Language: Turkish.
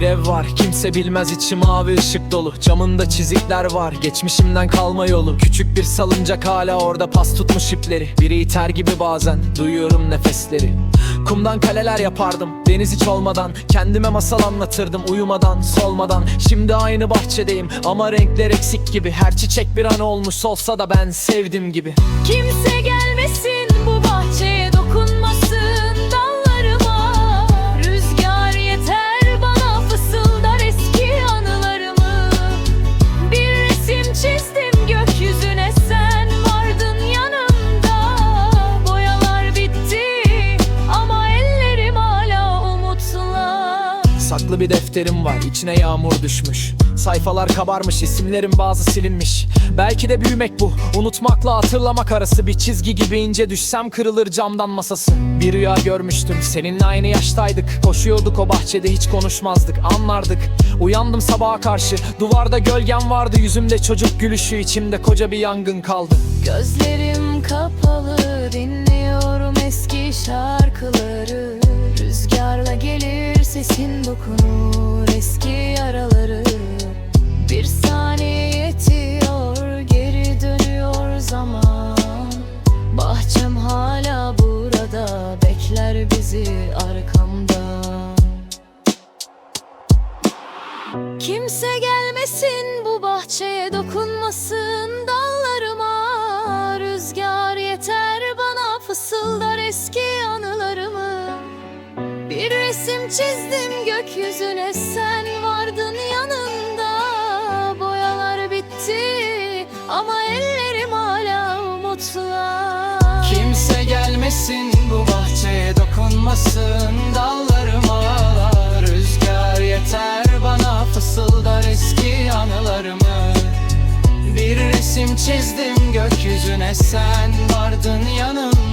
Bir ev var. Kimse bilmez içi mavi ışık dolu. Camında çizikler var. Geçmişimden kalma yolu. Küçük bir salıncak hala orada pas tutmuş ipleri. Biri iter gibi bazen duyuyorum nefesleri. Kumdan kaleler yapardım deniz hiç olmadan Kendime masal anlatırdım uyumadan solmadan. Şimdi aynı bahçedeyim ama renkler eksik gibi. Her çiçek bir an olmuş olsa da ben sevdim gibi. Kimse gelmesin Saklı bir defterim var içine yağmur düşmüş. Sayfalar kabarmış isimlerin bazı silinmiş. Belki de büyümek bu Unutmakla hatırlamak arası bir çizgi gibi ince Düşsem kırılır camdan masası. Bir rüya görmüştüm seninle aynı yaştaydık. Koşuyorduk o bahçede hiç konuşmazdık Anlardık. Uyandım sabaha karşı Duvarda gölgen vardı. Yüzümde çocuk gülüşü içimde koca bir yangın kaldı. Gözlerim kapalı dokunur eski yaraları. Bir saniye yetiyor geri dönüyor zaman. Bahçem hala burada bekler bizi arkamda. Kimse gelmesin bu bahçeye dokunmasın dallarıma Bir resim çizdim gökyüzüne. Sen vardın yanımda. Boyalar bitti ama ellerim hala umutla. Kimse gelmesin bu bahçeye dokunmasın dallarıma Rüzgar yeter bana fısıldar eski anılarımı. Bir resim çizdim gökyüzüne. Sen vardın yanımda